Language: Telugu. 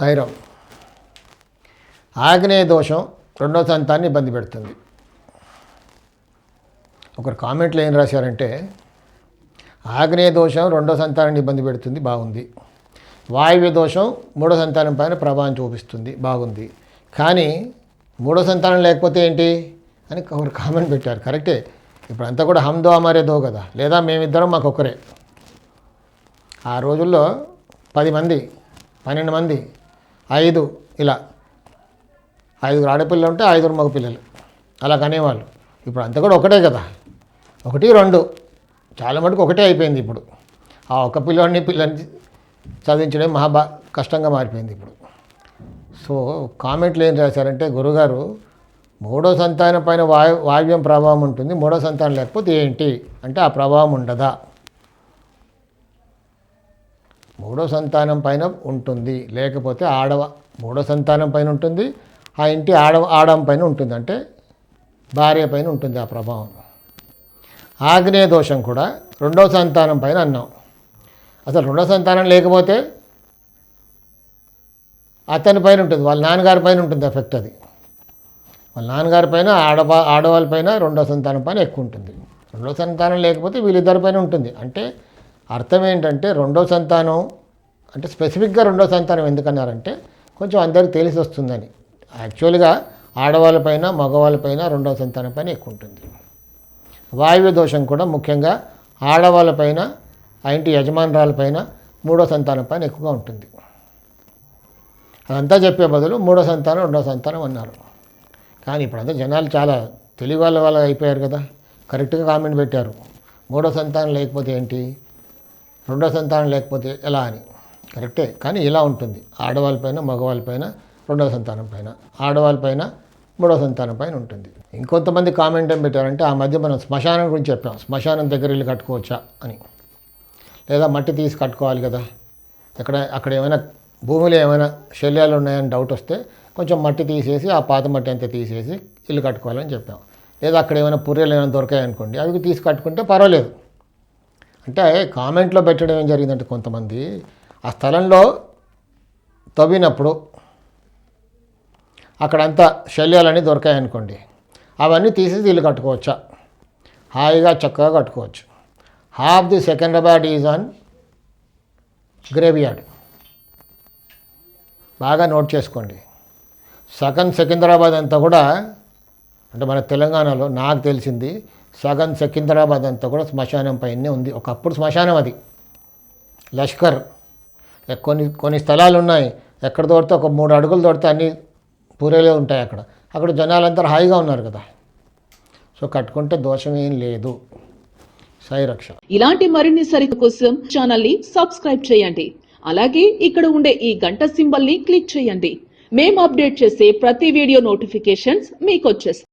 సైరం ఆగ్నేయ దోషం రెండో సంతాన్ని ఇబ్బంది పెడుతుంది. ఒకరు కామెంట్లో ఏం రాశారంటే ఆగ్నేయ దోషం రెండో సంతానాన్ని ఇబ్బంది పెడుతుంది బాగుంది. వాయువ్య దోషం మూడో సంతానం పైన ప్రభావం చూపిస్తుంది బాగుంది. కానీ మూడో సంతానం లేకపోతే ఏంటి అని ఒకరు కామెంట్ పెట్టారు. కరెక్టే. ఇప్పుడు అంతా కూడా హమ్దో అమరే దో కదా. లేదా మేమిద్దరం మాకు ఒకరే. ఆ రోజుల్లో పది మంది పన్నెండు మంది ఐదు ఇలా. ఐదుగురు ఆడపిల్లలు ఉంటే ఐదుగురు మగ పిల్లలు అలా కనేవాళ్ళు. ఇప్పుడు అంతా కూడా ఒకటే కదా. ఒకటి రెండు. చాలా మటుకు ఒకటే అయిపోయింది ఇప్పుడు. ఆ ఒక పిల్లోడిని పిల్లని చదివించడం మహా బా కష్టంగా మారిపోయింది ఇప్పుడు. సో కామెంట్లు ఏం రాశారంటే గురుగారు మూడో సంతానం పైన వాయు వాయువ్యం ప్రభావం ఉంటుంది. మూడో సంతానం లేకపోతే ఏంటి? అంటే ఆ ప్రభావం ఉండదా? మూడో సంతానం పైన ఉంటుంది. లేకపోతే ఆడవ మూడో సంతానం పైన ఉంటుంది. ఆ ఇంటి ఆడ ఆడం పైన ఉంటుంది. అంటే భార్య పైన ఉంటుంది ఆ ప్రభావం. ఆగ్నేయ దోషం కూడా రెండో సంతానం పైన అన్నాం. అసలు రెండో సంతానం లేకపోతే అతని పైన ఉంటుంది. వాళ్ళ నాన్నగారి పైన ఉంటుంది ఎఫెక్ట్ అది. వాళ్ళ నాన్నగారి పైన ఆడవా ఆడవాళ్ళ పైన రెండో సంతానం పైన ఎక్కువ ఉంటుంది. రెండో సంతానం లేకపోతే వీళ్ళిద్దరి పైన ఉంటుంది. అంటే అర్థం ఏంటంటే రెండో సంతానం అంటే స్పెసిఫిక్గా రెండో సంతానం ఎందుకన్నారంటే కొంచెం అందరికి తెలిసి వస్తుందని. యాక్చువల్గా ఆడవాళ్ళపైన మగవాళ్ళపైన రెండో సంతానం పైన ఎక్కువ ఉంటుంది. వాయువ్య దోషం కూడా ముఖ్యంగా ఆడవాళ్ళపైన ఆ ఇంటి యజమానురాలపైన మూడో సంతానం పైన ఎక్కువగా ఉంటుంది. అదంతా చెప్పే బదులు మూడో సంతానం రెండో సంతానం అన్నారు. కానీ ఇప్పుడంతా జనాలు చాలా తెలివి వాళ్ళ వాళ్ళ అయిపోయారు కదా. కరెక్ట్గా కామెంట్ పెట్టారు. మూడో సంతానం లేకపోతే ఏంటి? రెండో సంతానం లేకపోతే ఎలా అని? కరెక్టే. కానీ ఇలా ఉంటుంది. ఆడవాళ్ళపైన మగవాళ్ళపైన రెండో సంతానం పైన ఆడవాళ్ళపైన మూడో సంతానం పైన ఉంటుంది. ఇంకొంతమంది కామెంట్ ఏం పెట్టారంటే ఆ మధ్య మనం శ్మశానం గురించి చెప్పాం. శ్మశానం దగ్గర ఇల్లు కట్టుకోవచ్చా అని. లేదా మట్టి తీసి కట్టుకోవాలి కదా. ఎక్కడ అక్కడ ఏమైనా భూమిలో ఏమైనా శల్యాలు ఉన్నాయని డౌట్ వస్తే కొంచెం మట్టి తీసేసి ఆ పాత మట్టి అంతా తీసేసి ఇల్లు కట్టుకోవాలని చెప్పాం. లేదా అక్కడ ఏమైనా పుర్రెలు ఏమైనా దొరికాయనుకోండి అవి తీసి కట్టుకుంటే పర్వాలేదు. అంటే కామెంట్లో పెట్టడం ఏం జరిగిందంటే కొంతమంది ఆ స్థలంలో తవ్వినప్పుడు అక్కడంతా శల్యాలన్నీ దొరికాయనుకోండి. అవన్నీ తీసి ఇల్లు కట్టుకోవచ్చా? హాయిగా చక్కగా కట్టుకోవచ్చు. Half the Secunderabad is on graveyard బాగా నోట్ చేసుకోండి. సగం సికింద్రాబాద్ అంతా కూడా అంటే మన తెలంగాణలో నాకు తెలిసింది సగం సికింద్రాబాద్ అంతా కూడా శ్మశానం పైనే ఉంది. ఒకప్పుడు శ్మశానం అది. లష్కర్. కొన్ని కొన్ని స్థలాలు ఉన్నాయి ఎక్కడ దొరితే ఒక మూడు అడుగులు దొరితే అన్ని పూరేలే ఉంటాయి అక్కడ. అక్కడ జనాలంతా హాయిగా ఉన్నారు కదా. సో కట్టుకుంటే దోషం ఏం లేదు. సాయి రక్ష. ఇలాంటి మరిన్ని సరిత కోసం ఛానల్ని సబ్స్క్రైబ్ చేయండి. అలాగే ఇక్కడ ఉండే ఈ గంట సింబల్ని క్లిక్ చేయండి. మేము అప్డేట్ చేసే ప్రతి వీడియో నోటిఫికేషన్స్ మీకు వచ్చేస్తాయి.